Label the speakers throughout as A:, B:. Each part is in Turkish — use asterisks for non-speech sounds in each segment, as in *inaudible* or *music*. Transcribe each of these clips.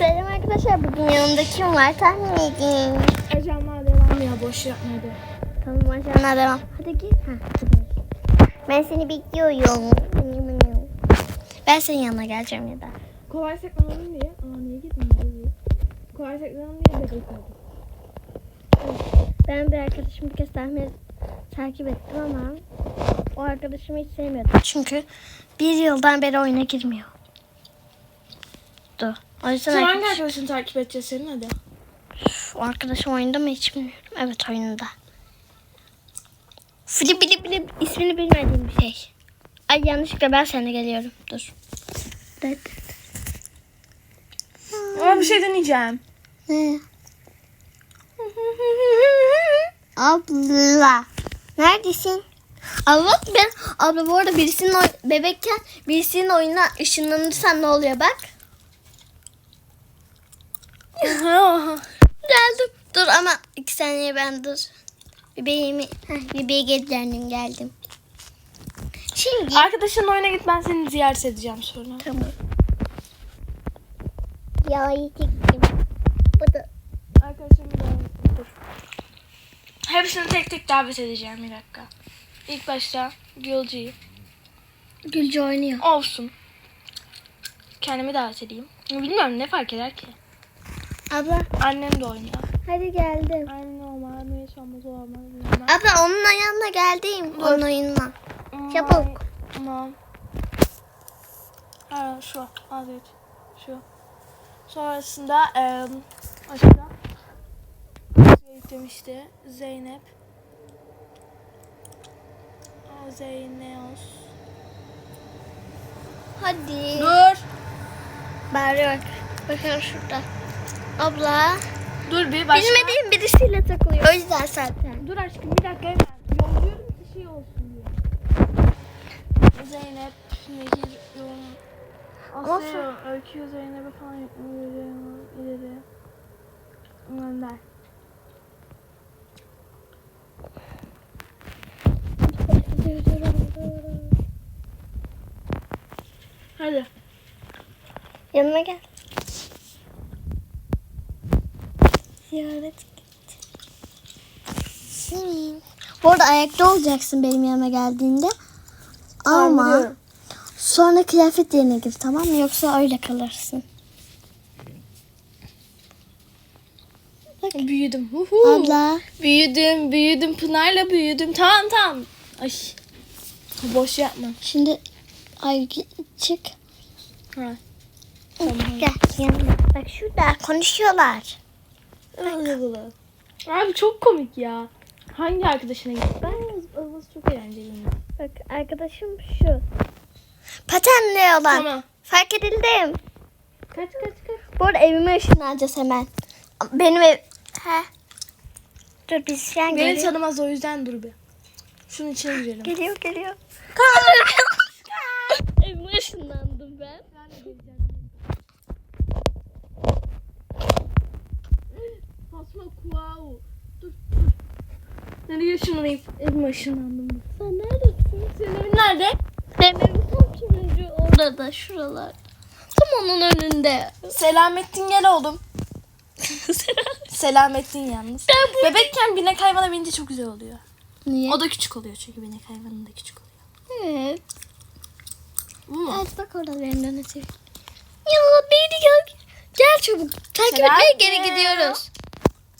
A: Selam arkadaşlar. Bugün yanımda kim var tahmin edin.
B: Ajanlar devam ya boş yapmadı.
A: Tamam ajanlar devam. Hadi git. Ha, hadi. Ben seni bekliyorum. Ben senin yanına geleceğim ya da.
B: Kolay saklanalım diye. Aa niye gitmiyor. Kolay saklanalım diye bebek oldu.
A: Ben bir arkadaşımı bir kez tahmin takip ettim ama o arkadaşımı hiç sevmiyordum. Çünkü bir yıldan beri oyuna girmiyor. O yüzden
B: Sen hangi
A: arkadaş-
B: arkadaşını takip edeceğiz senin hadi.
A: o arkadaşım oyunda mı hiç bilmiyorum. Evet oyunda. Flip ismini bilmediğim bir şey. Ay yanlışlıkla ben sana geliyorum. Dur. Dur.
B: Ama bir şey deneyeceğim.
A: Ne? *laughs* Abla. Neredesin? Abla ben abla bu arada birisinin oy- bebekken birisinin oyuna ışınlanırsan ne oluyor bak. *laughs* Geldim. Dur ama iki saniye ben dur. Bebeğimi, heh, bebeğe geri geldim. Şimdi
B: Arkadaşın oyuna git ben seni ziyaret edeceğim sonra.
A: Tamam. Ya çektim. Bu da
B: Arkadaşım dur. Hepsini tek tek davet edeceğim bir dakika. İlk başta Gülcü'yü.
A: Gülce oynuyor.
B: Olsun. Kendimi davet edeyim. Bilmiyorum ne fark eder ki.
A: Abla
B: Annem de oynuyor.
A: hadi geldim.
B: Annem olmaz, neyse olmaz, olmaz.
A: Abla onun ayağına geldim. Onun oyununa. Çabuk.
B: Tamam. Ha, şu. Geç. Şu. Sonrasında eee aşağıda şey demişti. Zeynep. Aa, Zeyneos.
A: Hadi.
B: Dur.
A: Bari bak. Bakın şurada. Abla.
B: Dur bir başla.
A: Bilmediğim birisiyle takılıyor. O yüzden zaten.
B: Dur aşkım bir dakika hemen. Yolluyorum ki şey olsun diye. Zeynep, Nehir, Yoğun. Asya, Öykü, Zeynep'e falan ileri, ileri. Önder. Hadi.
A: Yanıma gel. Ziyaret git. Bu arada ayakta olacaksın benim yanıma geldiğinde. Ama
B: biliyorum.
A: sonra kıyafet yerine gir tamam mı? Yoksa öyle kalırsın.
B: Büyüdüm. Huhu.
A: Abla.
B: Büyüdüm, büyüdüm. Pınar'la büyüdüm. Tamam tamam. Ay. Boş yapma.
A: Şimdi ay çık.
B: Ha.
A: Gel yanıma. Bak şurada konuşuyorlar.
B: Abi çok komik ya. Hangi arkadaşına gitti? Ben olması çok eğlenceliyim.
A: Bak arkadaşım şu. Patenli olan.
B: Tamam.
A: Fark edildim.
B: Kaç kaç kaç.
A: Bu arada evime ışınlanacağız hemen. Benim ev... He. Dur biz şu an
B: Beni
A: geliyor.
B: tanımaz o yüzden dur bir. Şunun içine girelim.
A: Geliyor geliyor. evime ışınlandım ben.
B: Fatma Kuau. Dur dur. Nereye ışınlanayım? Evime ışınlandım.
A: Sen neredesin?
B: Senin evin nerede?
A: Benim evim tam turuncu orada şuralar. Tam onun önünde.
B: Selamettin gel oğlum. *laughs* Selamettin yalnız.
A: Ben bu-
B: Bebekken binek hayvana binince çok güzel oluyor.
A: Niye?
B: O da küçük oluyor çünkü binek hayvanın da küçük oluyor.
A: Evet.
B: Bu mu?
A: Evet bak orada benim dönesi. Ya beni gel. Gel çabuk. Takip
B: Selahattin.
A: etmeye geri gidiyoruz.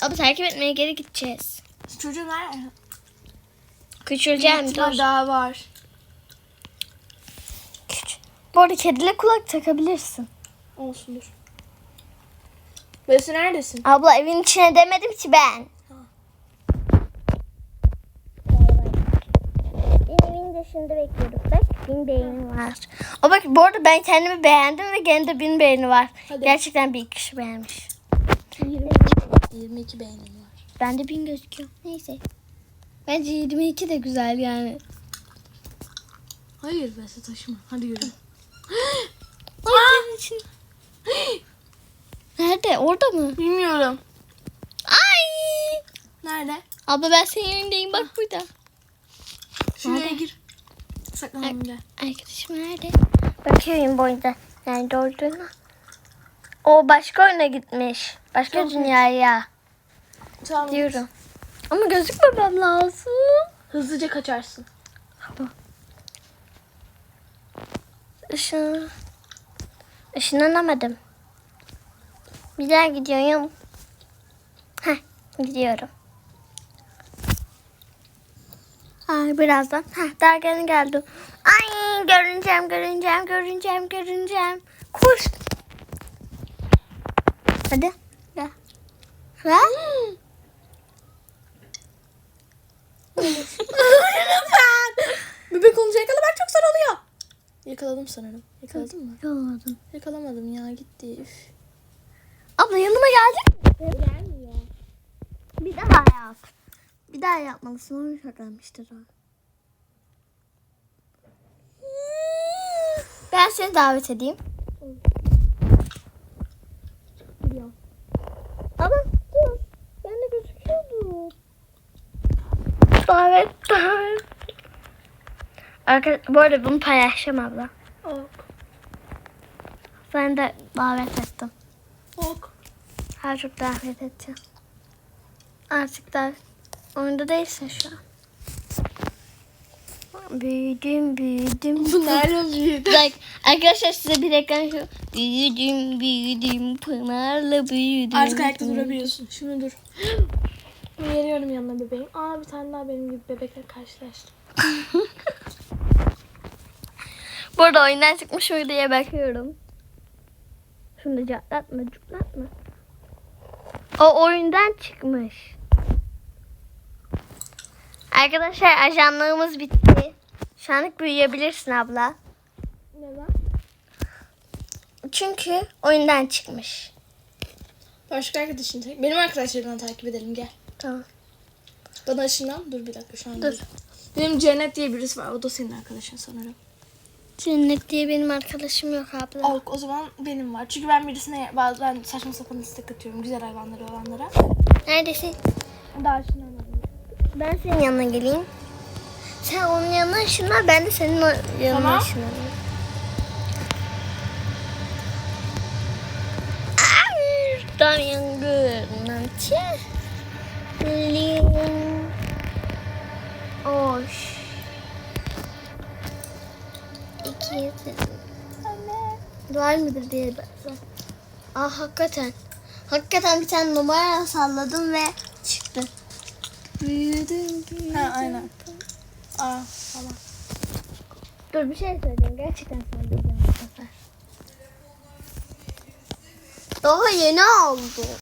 A: Abi takip etmeye geri gideceğiz.
B: Çocuğun nerede?
A: Küçüleceğim dur.
B: daha var.
A: Bu arada kedile kulak takabilirsin.
B: Olsun dur. Besi neredesin?
A: Abla evin içine demedim ki ben. Evin dışında bekliyoruz bak. Bin beğeni var. O bak bu arada ben kendimi beğendim ve gene de bin beğeni var.
B: Hadi.
A: Gerçekten bir kişi beğenmiş.
B: 22 beğenim var.
A: Bende bin gözüküyor. Neyse. Bence 22 de güzel yani.
B: Hayır Besi taşıma. Hadi yürü. *gasps*
A: Ay, için. *gasps* Nerede? Orada mı?
B: Bilmiyorum.
A: Ay!
B: Nerede?
A: Abla ben senin yerindeyim bak burada.
B: Şuraya
A: Nerede?
B: gir. Saklanalım gel.
A: Arkadaşım nerede? Bakıyorum boyunca. Nerede olduğunu. O başka oyuna gitmiş. Başka
B: Çok
A: dünyaya
B: Tamam.
A: diyorum. Ama gözükmemem lazım.
B: Hızlıca kaçarsın.
A: Işın... Işınlanamadım. Bir daha gidiyorum. Heh, gidiyorum. Ay birazdan. Heh, daha gelin geldim. Ay görüneceğim, görüneceğim, görüneceğim, görüneceğim. Koş. Hadi. Gel. Ver. Lütfen.
B: Bebek olunca yakalamak çok zor oluyor. Yakaladım sanırım. Yakaladın mı?
A: Yolladım.
B: Yakalamadım ya gitti. Üf.
A: Abla yanıma gelecek mi? Gelmiyor. Bir daha yap. Bir daha yapmalısın. Onu şakamıştır o. Ben seni davet edeyim. Ama dur. Ben de gözüküyordu. Davet, davet. Arkadaşlar, bu arada bunu paylaşacağım abla.
B: Ok.
A: Ben de davet ettim.
B: Ok.
A: Her çok davet edeceğim. Artık da oyunda değilsin şu an. Büyüdüm, büyüdüm.
B: Bu nerede büyüdü?
A: Bak arkadaşlar size bir ekran şu. Büyüdüm, büyüdüm, Pınar'la büyüdüm.
B: Artık ayakta durabiliyorsun. Şimdi dur. *gasps* Geliyorum yanına bebeğim. Aa bir tane daha benim gibi bebekle karşılaştım. *laughs*
A: Burada oyundan çıkmış mı diye bakıyorum. Şunu catlatma, cuklatma. O oyundan çıkmış. Arkadaşlar ajanlığımız bitti. Şu anlık büyüyebilirsin abla.
B: Neden?
A: Çünkü oyundan çıkmış.
B: Başka arkadaşını takip Benim arkadaşlarımdan takip edelim gel.
A: Tamam.
B: Bana ışınlan. Dur bir dakika şu an.
A: Dur.
B: Dur. Benim Cennet diye birisi var. O da senin arkadaşın sanırım.
A: Cennet diye benim arkadaşım yok abla.
B: Ok o zaman benim var. Çünkü ben birisine bazen saçma sapan istek atıyorum. Güzel hayvanları olanlara.
A: Neredesin?
B: Daha ışınlanmadım.
A: Ben senin yanına geleyim. Sen onun yanına ışınlan, ben de senin yanına
B: Tamam.
A: ışınlanayım. Buradan yangından çıkmalıyım. Oş. İki Var mıdır diye ben. Aa hakikaten. Hakikaten bir tane numara salladım ve çıktı. Büyüdüm, büyüdüm.
B: Ha aynen. Aa tamam.
A: Dur bir şey söyleyeyim. Gerçekten söyleyeceğim bu sefer. Daha yeni aldım.